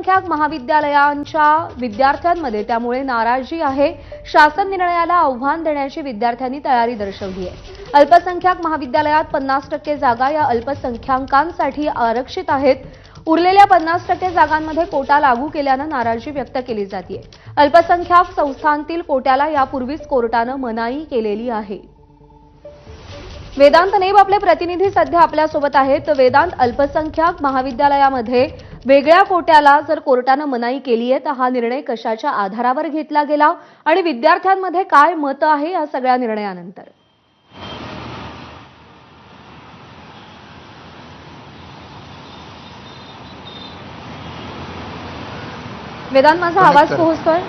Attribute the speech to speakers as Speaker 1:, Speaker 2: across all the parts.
Speaker 1: अल्पसंख्याक महाविद्यालयांच्या विद्यार्थ्यांमध्ये त्यामुळे नाराजी आहे. शासन निर्णयाला आव्हान देण्याची विद्यार्थ्यांनी तयारी दर्शवली आहे. अल्पसंख्याक महाविद्यालयात पन्नास टक्के जागा या अल्पसंख्याकांसाठी आरक्षित आहेत. उरलेल्या पन्नास टक्के जागांमध्ये कोटा लागू केल्यानं नाराजी व्यक्त केली जाते. अल्पसंख्याक संस्थांतील कोट्याला यापूर्वीच कोर्टानं मनाई केलेली आहे. वेदांत नेब आपले प्रतिनिधी सध्या आपल्यासोबत आहेत. वेदांत अल्पसंख्याक महाविद्यालयामध्ये वेगळ्या कोट्याला जर कोर्टानं मनाई केली आहे तर हा निर्णय कशाच्या आधारावर घेतला गेला आणि विद्यार्थ्यांमध्ये काय मत आहे या सगळ्या निर्णयानंतर वेदांत माझा आवाज. पोहोचतोय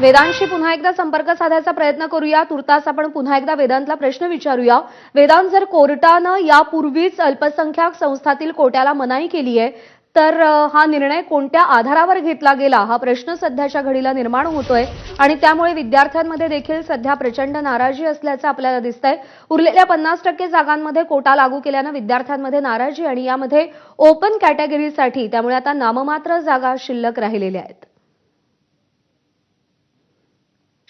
Speaker 1: वेदांतशी पुन्हा एकदा संपर्क साधायचा प्रयत्न करूया. तुर्तास आपण पुन्हा एकदा वेदांतला प्रश्न विचारूया. वेदांत जर कोर्टानं यापूर्वीच अल्पसंख्याक संस्थातील कोट्याला मनाई केली आहे तर हा निर्णय कोणत्या आधारावर घेतला गेला? हा प्रश्न सध्याच्या घडीला निर्माण होतोय आणि त्यामुळे विद्यार्थ्यांमध्ये देखील सध्या प्रचंड नाराजी असल्याचं आपल्याला दिसतंय. उरलेल्या पन्नास टक्के जागांमध्ये कोटा लागू केल्यानं विद्यार्थ्यांमध्ये नाराजी आणि यामध्ये ओपन कॅटेगरीसाठी त्यामुळे आता नाममात्र जागा शिल्लक राहिलेल्या आहेत.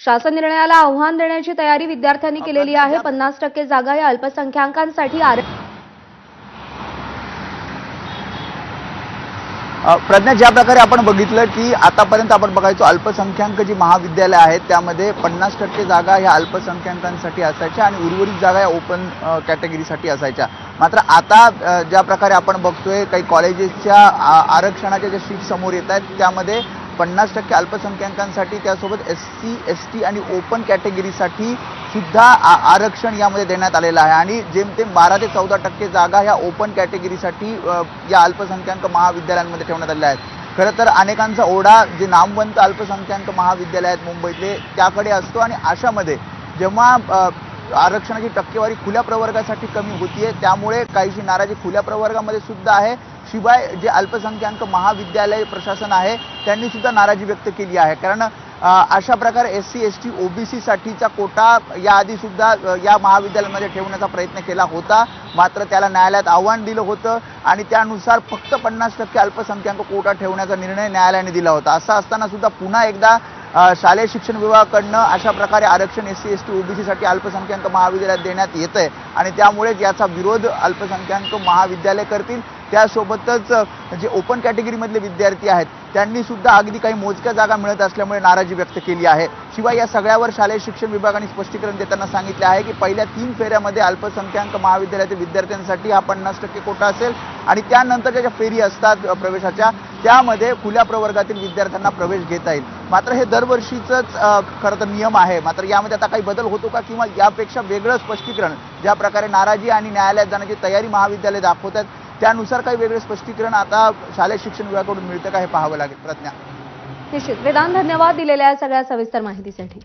Speaker 1: शासन निर्णयाला आव्हान देण्याची तयारी विद्यार्थ्यांनी केलेली आहे. पन्नास टक्के जागा या अल्पसंख्याकांसाठी
Speaker 2: प्रज्ञा ज्या प्रकारे आपण बघितलं की आतापर्यंत आपण बघायचो अल्पसंख्याक जी महाविद्यालय आहेत त्यामध्ये पन्नास टक्के जागा ह्या अल्पसंख्याकांसाठी असायच्या आणि उर्वरित जागा या ओपन कॅटेगरीसाठी असायच्या. मात्र आता ज्या प्रकारे आपण बघतोय काही कॉलेजेसच्या आरक्षणाच्या ज्या शीट समोर येत आहेत त्यामध्ये पन्नास टक्के अल्पसंख्याकांसाठी त्यासोबत एस सी एस टी आणि ओपन कॅटेगरीसाठी सुद्धा आ- आरक्षण यामध्ये देण्यात आलेलं आहे. आणि जेमतेम बारा ते चौदा टक्के जागा ह्या ओपन कॅटेगरीसाठी या अल्पसंख्याक महाविद्यालयांमध्ये ठेवण्यात आलेल्या आहेत. खरं तर अनेकांचा ओढा जे नामवंत अल्पसंख्याक महाविद्यालय आहेत मुंबईतले त्याकडे असतो. आणि अशामध्ये जेव्हा आरक्षणाची टक्केवारी खुल्या प्रवर्गासाठी कमी होतीये. त्यामुळे काहीशी नाराजी खुल्या प्रवर्गामध्ये सुद्धा आहे. शिवाय जे अल्पसंख्याक महाविद्यालय प्रशासन आहे त्यांनी सुद्धा नाराजी व्यक्त केली आहे. कारण अशा प्रकारे S C S T O B सीसाठीचा quota याआधी सुद्धा या महाविद्यालयामध्ये ठेवण्याचा प्रयत्न केला होता. मात्र त्याला न्यायालयात आव्हान दिलं होतं आणि त्यानुसार फक्त पन्नास टक्के अल्पसंख्याक कोटा ठेवण्याचा निर्णय न्यायालयाने दिला होता. असं असताना सुद्धा पुन्हा एकदा शालेय शिक्षण विभागाकडनं अशा प्रकारे आरक्षण एस सी एस टी ओबीसीसाठी अल्पसंख्याक महाविद्यालयात देण्यात येत आहे आणि त्यामुळेच याचा विरोध अल्पसंख्याक महाविद्यालय करतील. त्यासोबतच जे ओपन कॅटेगरीमधले विद्यार्थी आहेत त्यांनी सुद्धा अगदी काही मोजक्या जागा मिळत असल्यामुळे नाराजी व्यक्त केली आहे. शिवाय या सगळ्यावर शालेय शिक्षण विभागाने स्पष्टीकरण देताना सांगितले आहे की पहिल्या तीन फेऱ्यामध्ये अल्पसंख्याक महाविद्यालयातील विद्यार्थ्यांसाठी हा पन्नास टक्के कोटा असेल. आणि त्यानंतरच्या ज्या फेरी असतात प्रवेशाच्या त्यामध्ये खुल्या प्रवर्गातील विद्यार्थ्यांना प्रवेश घेता येईल. मात्र हे दरवर्षीच खरं तर नियम आहे. मात्र यामध्ये आता काही बदल होतो का किंवा यापेक्षा वेगळं स्पष्टीकरण ज्या प्रकारे नाराजी आणि न्यायालयात जाण्याची तयारी महाविद्यालय दाखवत आहेत त्यानुसार काही वेगळं स्पष्टीकरण आता शालेय शिक्षण विभागाकडून मिळतं का हे पाहावं लागेल? प्रज्ञा.
Speaker 1: निश्चित. वेदांत धन्यवाद दिलेल्या सगळ्या सविस्तर माहितीसाठी.